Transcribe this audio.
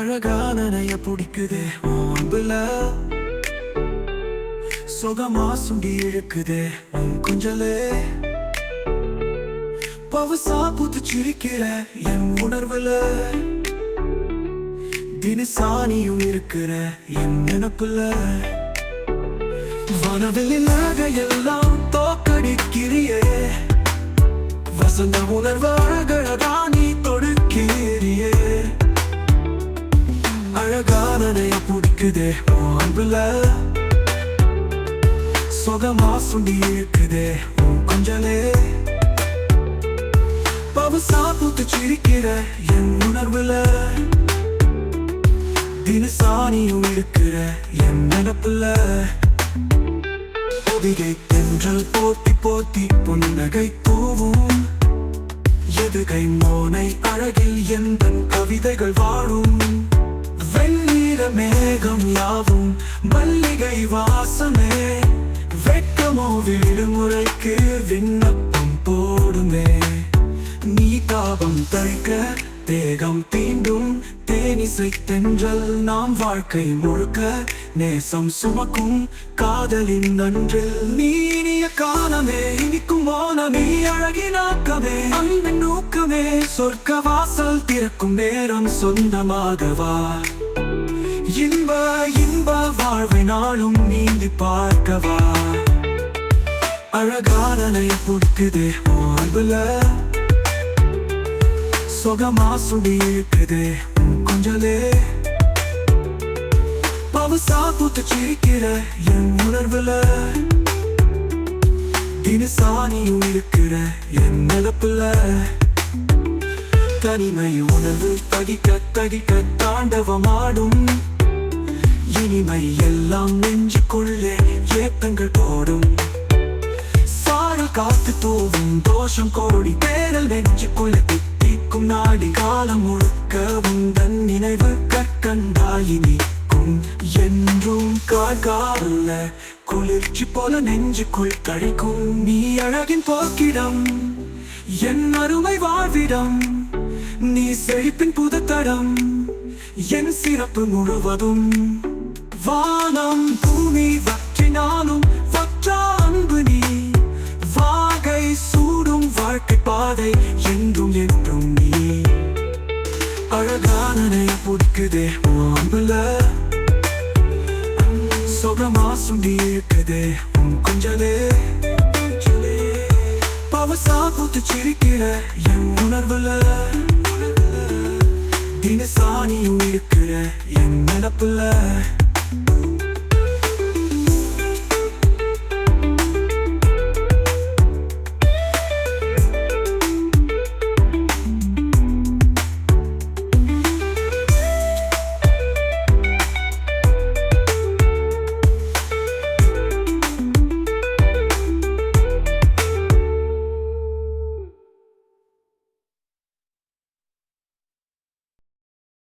பிடிக்குது அன்புல சுகமா சுண்டி இழுக்குது உன் குஞ்சலே. பவசா புத்து சிரிக்கிற என் உணர்வுல. தினசானியும் இருக்கிற என் நினப்புல. வனவில் எல்லாம் தோக்கடிக்கிறியே. வசந்த உணர்வு அழகழகானி அழகானனைய பிடிக்குதே உன் அன்புல. சொகமா சுண்டி இருக்குதே உன் கொஞ்சலே. பவசா பூத்து சிரிக்கிற என் உணர்வுல. தினசானியும் இருக்கிற என் நினப்புல பொதிகை தென்றல் போத்தி போத்தி புன்னகை தூவும் எதுகை மோனை அழகில் எந்த கவிதைகள் வாழும். வெண்ணீர மேகம் யாவும் மல்லிகை வாசமே. வெட்கமோ விடுமுறைக்கு விண்ணப்பம் போடுமே. நீ தாபம் தழைக்க தேகம் தீண்டும் தேனிசை தென்றல் நாம் வாழ்க்கை முழுக்க நேசம் சுமக்கும் காதலின் நன்றில் நீனிய காலமே இனிக்கும் மோனமே அழகினாக்கமே அன்பின் நோக்கமே சொர்க்க வாசல் திறக்கும் நேரம் சொந்தமாகவா? இன்ப இன்ப வாழ்வை நாளும் நீந்தி பார்க்கவா? அழகானலை பிடிக்குது அன்புல சொகமா சுடி இருக்குதே கொஞ்சலே. பவசா பூத்து சிரிக்கிற என் உணர்வுல. தினசானியும் இருக்கிற என் நிலப்புல தனிமை உணர்வு தகிக்க தகிக்க தாண்டவமாடும். இனிமை எல்லாம் நெஞ்சுக்குள்ளே ஏத்தங்கள் போடும். சாரல் காத்து தூவும் தோஷம் கோடி பேரல் நெஞ்சுக்குள்ளே தித்திக்கும் நாடி காலம் முழுக்க உந்தன் நினைவு கற்கண்டாயினி என்றும் கார்கால குளிர்ச்சி போல நெஞ்சுக்குள் கழிக்கும். நீ அழகின் போக்கிடம் என் அருமை வாழ்விடம் நீ செழிப்பின் புதுத்தடம் என் சிறப்பு முழுவதும். வானம் பூமி வற்றினாலும் வற்றா அன்பு நீ. வாகை சூடும் வாழ்க்கை பாதை என்றும் என்றும் நீ. அழகானனை பிடிக்குதே உன் அன்புல சுகமா சுண்டி இருக்குதே உன் கொஞ்சலே. பவசா பூத்து சிரிக்கிற என் உணர்வுல. தினசானியும் இருக்கிற என் நினப்புல.